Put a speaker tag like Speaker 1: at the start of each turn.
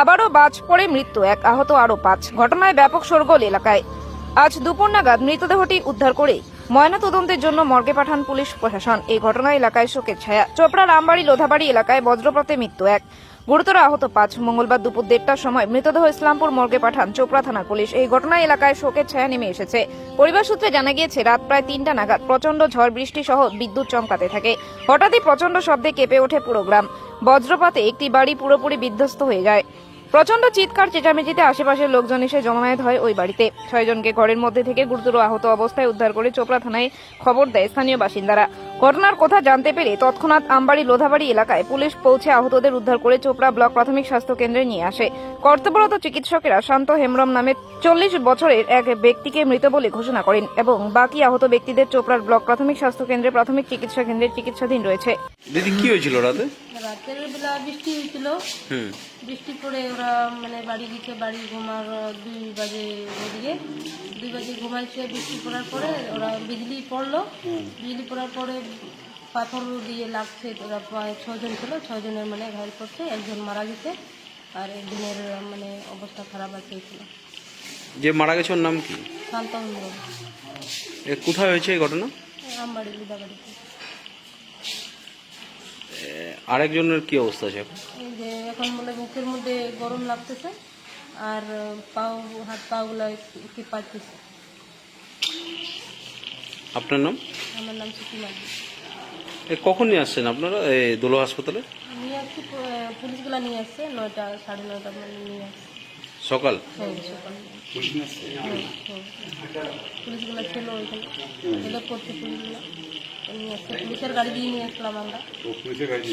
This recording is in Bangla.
Speaker 1: আবারও বাজ পড়ে মৃত্যু এক আহত আরো পাঁচ ঘটনায় ব্যাপক সরগোল এলাকায় আজ দুপুর নাগাদ মৃতদেহটি উদ্ধার করে ময়না তদন্তের জন্য মর্গে পাঠান পুলিশ প্রশাসন এই ঘটনায় এলাকায় শোকের ছায়া চোপড়া রামবাড়ি লোধাবাড়ি এলাকায় বজ্রপাতে মৃত্যু এক গুরুতর আহত পাঁচ মঙ্গলবার দুপুর দেড়টার সময় মৃতদেহ ইসলামপুর মর্গে পাঠান চোপড়া থানা পুলিশ এই ঘটনায় এলাকায় শোকের ছায়া নেমে এসেছে পরিবার সূত্রে জানা গিয়েছে রাত প্রায় তিনটা নাগাদ প্রচন্ড ঝড় বৃষ্টি সহ বিদ্যুৎ চমকাতে থাকে হঠাৎই প্রচণ্ড শব্দে কেঁপে ওঠে পুরো গ্রাম বজ্রপাতে একটি বাড়ি পুরোপুরি বিধ্বস্ত হয়ে যায় প্রচন্ড চিৎকার চেঁচামেচিতে আশেপাশের লোকজন এসে জমায়েত হয় ওই বাড়িতে ছয়জনকে ঘরের মধ্যে থেকে গুরুতর আহত অবস্থায় উদ্ধার করে চোপড়া থানায় খবর দেয় স্থানীয় বাসিন্দারা ঘটনার কথা জানতে পেরে তৎক্ষণাৎ আমবাড়ি লোধাবাড়ি এলাকায় পুলিশ পৌঁছে আহতদের উদ্ধার করে চোপড়া ব্লক প্রাথমিক স্বাস্থ্য কেন্দ্রে নিয়ে আসে কর্তব্যরত চিকিৎসকেরা শান্ত হেমরম নামে চল্লিশ বছরের এক ব্যক্তিকে মৃত বলে ঘোষণা করেন এবং বাকি আহত ব্যক্তিদের চোপড়ার ব্লক প্রাথমিক স্বাস্থ্য কেন্দ্রে প্রাথমিক চিকিৎসা কেন্দ্রে চিকিৎসাধীন রয়েছে
Speaker 2: রাতের বেলা বৃষ্টি হয়েছিল বৃষ্টি পড়ে ওরা মানে বাড়ি দিকে বাড়ি ঘুমার দুই বাজে ওদিকে দুই বাজে ঘুমাইছে বৃষ্টি পড়ার পরে ওরা বিজলি পড়লো বিজলি পড়ার পরে পাথর দিয়ে লাগছে ওরা প্রায় ছজন ছিল ছজনের মানে ঘায়ল করছে একজন মারা গেছে আর একজনের মানে অবস্থা খারাপ আছে ছিল
Speaker 3: যে মারা গেছে ওর নাম কি শান্ত কোথায় হয়েছে এই ঘটনা
Speaker 2: আমবাড়ি লিদাবাড়িতে
Speaker 3: আরেকজনের কি অবস্থা আছে
Speaker 2: এই যে এখন মানে মুখের মধ্যে গরম লাগতেছে আর পাও হাত পাগুলো কি পাচ্ছে আপনার নাম আমার নাম সুকি মাঝি
Speaker 3: এ কখন নিয়ে আসছেন আপনারা এই দোলো হাসপাতালে
Speaker 2: নিয়ে আসছি পুলিশগুলো নিয়ে আসছে নয়টা সাড়ে নয়টা মানে নিয়ে আসছে
Speaker 3: সকাল পুলিশগুলো
Speaker 2: ছিল ওইখানে হেল্প করছে পুলিশগুলো পুলিশের গাড়ি দিয়ে নিয়ে আসলাম আমরা
Speaker 3: পুলিশের গাড়ি